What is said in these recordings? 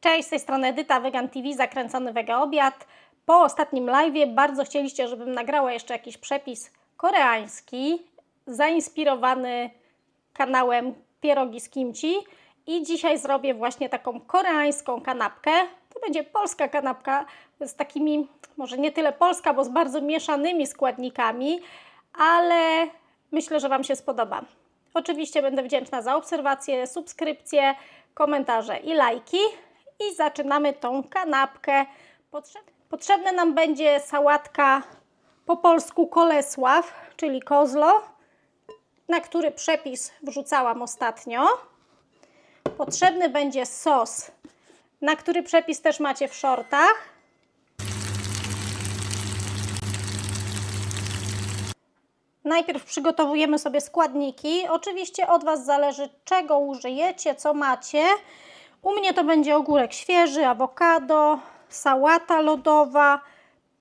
Cześć, z tej strony Edyta, Vegan TV, zakręcony Wega Obiad. Po ostatnim live'ie bardzo chcieliście, żebym nagrała jeszcze jakiś przepis koreański, zainspirowany kanałem Pierogi z Kimchi. I dzisiaj zrobię właśnie taką koreańską kanapkę. To będzie polska kanapka z takimi, może nie tyle polska, bo z bardzo mieszanymi składnikami, ale myślę, że Wam się spodoba. Oczywiście będę wdzięczna za obserwacje, subskrypcje, komentarze i lajki. I zaczynamy tą kanapkę. Potrzeb potrzebna nam będzie sałatka po polsku kolesław, czyli kozlo, na który przepis wrzucałam ostatnio. Potrzebny będzie sos, na który przepis też macie w shortach. Najpierw przygotowujemy sobie składniki. Oczywiście od Was zależy, czego użyjecie, co macie. U mnie to będzie ogórek świeży, awokado, sałata lodowa,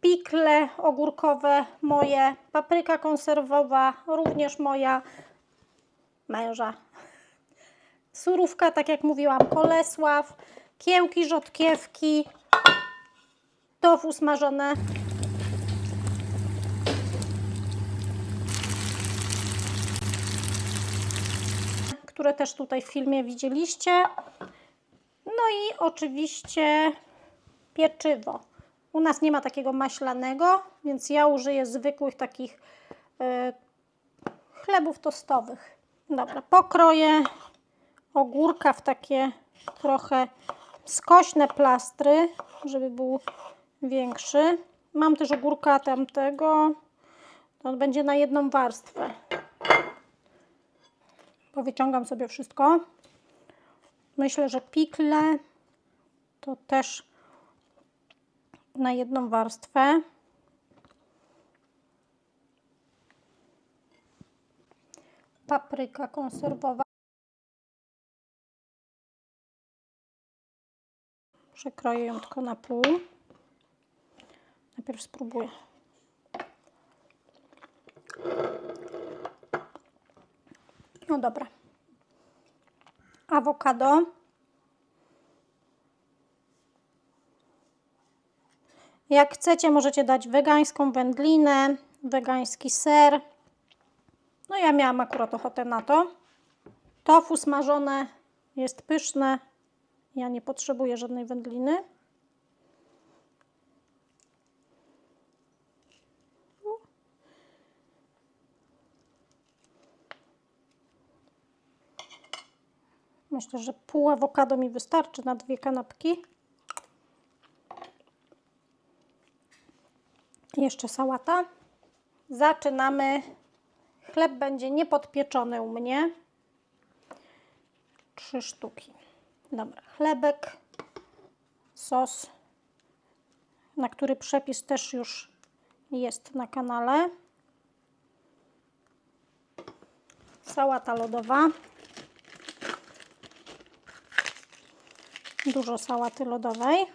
pikle ogórkowe moje, papryka konserwowa, również moja męża. Surówka, tak jak mówiłam, kolesław, kiełki, rzodkiewki, tofu smażone. które też tutaj w filmie widzieliście. No i oczywiście pieczywo. U nas nie ma takiego maślanego, więc ja użyję zwykłych takich y, chlebów tostowych. Dobra, pokroję ogórka w takie trochę skośne plastry, żeby był większy. Mam też ogórka tamtego, on będzie na jedną warstwę. Powyciągam sobie wszystko. Myślę, że pikle to też na jedną warstwę. Papryka konserwowa. Przekroję ją tylko na pół. Najpierw spróbuję. No dobra. Awokado. Jak chcecie, możecie dać wegańską wędlinę, wegański ser. No ja miałam akurat ochotę na to. Tofu smażone jest pyszne. Ja nie potrzebuję żadnej wędliny. Myślę, że pół awokado mi wystarczy na dwie kanapki. Jeszcze sałata. Zaczynamy. Chleb będzie niepodpieczony u mnie. Trzy sztuki. Dobra, chlebek, sos, na który przepis też już jest na kanale. Sałata lodowa. Dużo sałaty lodowej.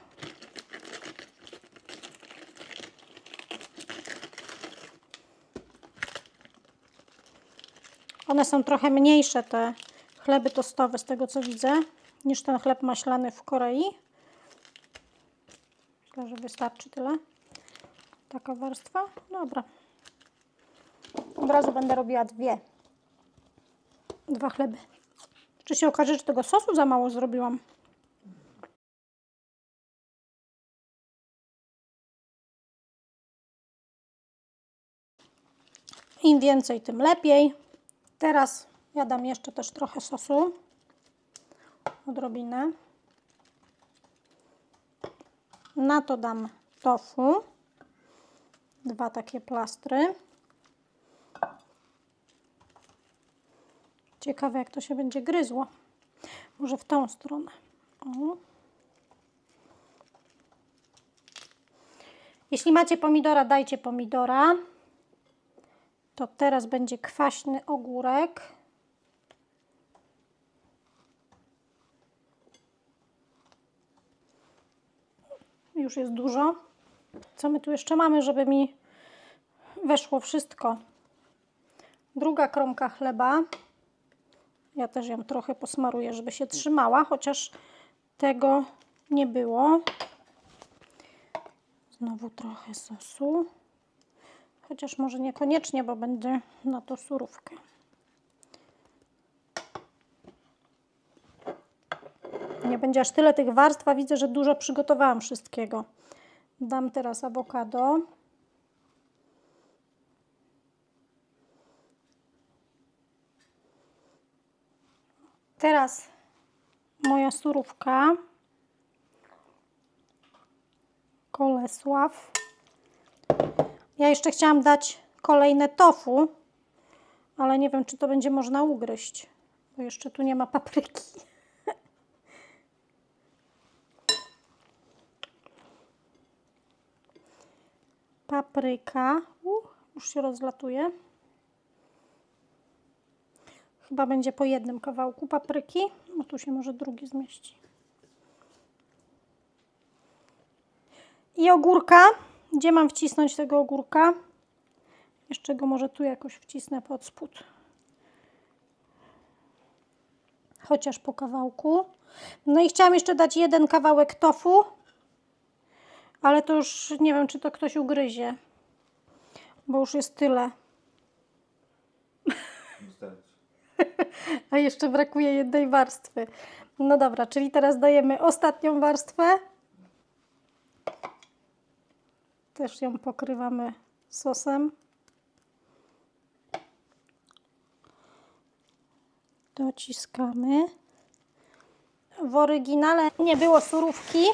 One są trochę mniejsze, te chleby tostowe, z tego co widzę, niż ten chleb maślany w Korei. Myślę, że wystarczy tyle. Taka warstwa. Dobra. Od razu będę robiła dwie. Dwa chleby. Czy się okaże, że tego sosu za mało zrobiłam? Im więcej, tym lepiej. Teraz ja dam jeszcze też trochę sosu. Odrobinę. Na to dam tofu. Dwa takie plastry. Ciekawe, jak to się będzie gryzło. Może w tą stronę. O. Jeśli macie pomidora, dajcie pomidora. To teraz będzie kwaśny ogórek. Już jest dużo. Co my tu jeszcze mamy, żeby mi weszło wszystko? Druga kromka chleba. Ja też ją trochę posmaruję, żeby się trzymała, chociaż tego nie było. Znowu trochę sosu. Chociaż może niekoniecznie, bo będzie na to surówkę. Nie będzie aż tyle tych warstw, a widzę, że dużo przygotowałam wszystkiego. Dam teraz awokado. Teraz moja surówka. Kolesław. Ja jeszcze chciałam dać kolejne tofu, ale nie wiem, czy to będzie można ugryźć, bo jeszcze tu nie ma papryki. Papryka. Uh, już się rozlatuje. Chyba będzie po jednym kawałku papryki. No tu się może drugi zmieści. I ogórka. Gdzie mam wcisnąć tego ogórka? Jeszcze go może tu jakoś wcisnę pod spód. Chociaż po kawałku. No i chciałam jeszcze dać jeden kawałek tofu. Ale to już nie wiem, czy to ktoś ugryzie. Bo już jest tyle. A jeszcze brakuje jednej warstwy. No dobra, czyli teraz dajemy ostatnią warstwę. Też ją pokrywamy sosem. Dociskamy. W oryginale nie było surówki.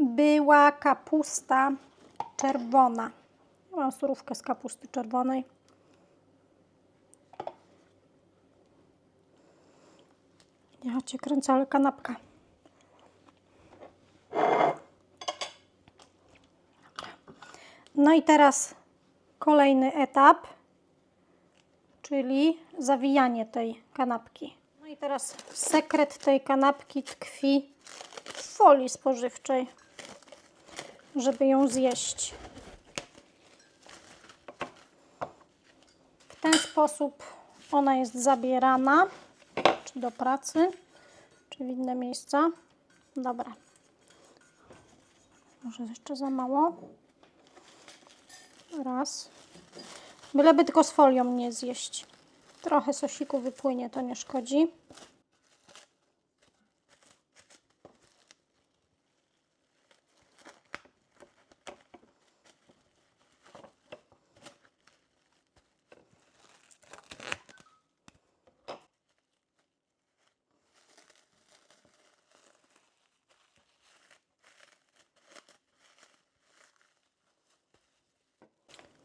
Była kapusta czerwona. Mam surówkę z kapusty czerwonej. Ja cię kręcę, ale kanapka. No i teraz kolejny etap, czyli zawijanie tej kanapki. No i teraz sekret tej kanapki tkwi w folii spożywczej, żeby ją zjeść. W ten sposób ona jest zabierana czy do pracy, czy w inne miejsca. Dobra. Może jeszcze za mało. Raz. Byleby tylko z folią nie zjeść. Trochę sosiku wypłynie, to nie szkodzi.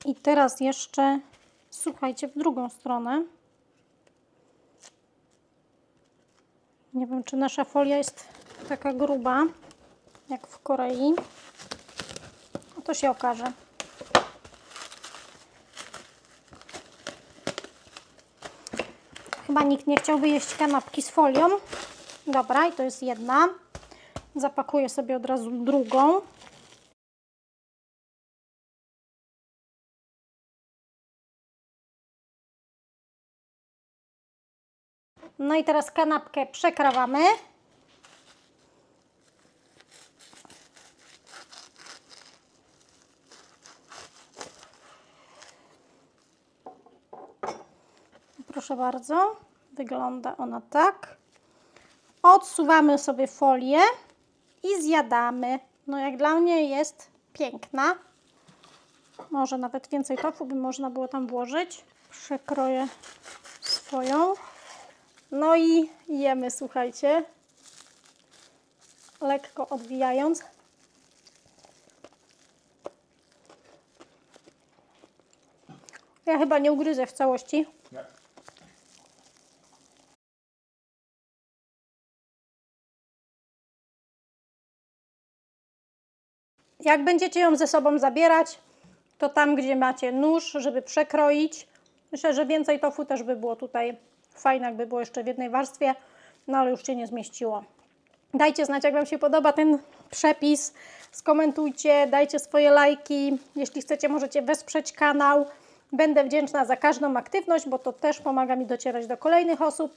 I teraz jeszcze, słuchajcie, w drugą stronę. Nie wiem, czy nasza folia jest taka gruba, jak w Korei. No to się okaże. Chyba nikt nie chciałby jeść kanapki z folią. Dobra, i to jest jedna. Zapakuję sobie od razu drugą. No i teraz kanapkę przekrawamy. Proszę bardzo, wygląda ona tak. Odsuwamy sobie folię i zjadamy. No jak dla mnie jest piękna. Może nawet więcej tofu by można było tam włożyć. Przekroję. No i jemy, słuchajcie. Lekko odwijając. Ja chyba nie ugryzę w całości. Nie. Jak będziecie ją ze sobą zabierać, to tam, gdzie macie nóż, żeby przekroić. Myślę, że więcej tofu też by było tutaj fajne, jakby było jeszcze w jednej warstwie, no ale już się nie zmieściło. Dajcie znać, jak Wam się podoba ten przepis. Skomentujcie, dajcie swoje lajki. Jeśli chcecie, możecie wesprzeć kanał. Będę wdzięczna za każdą aktywność, bo to też pomaga mi docierać do kolejnych osób.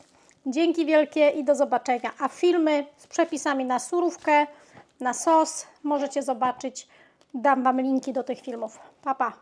Dzięki wielkie i do zobaczenia. A filmy z przepisami na surówkę, na sos możecie zobaczyć. Dam Wam linki do tych filmów. Pa, pa.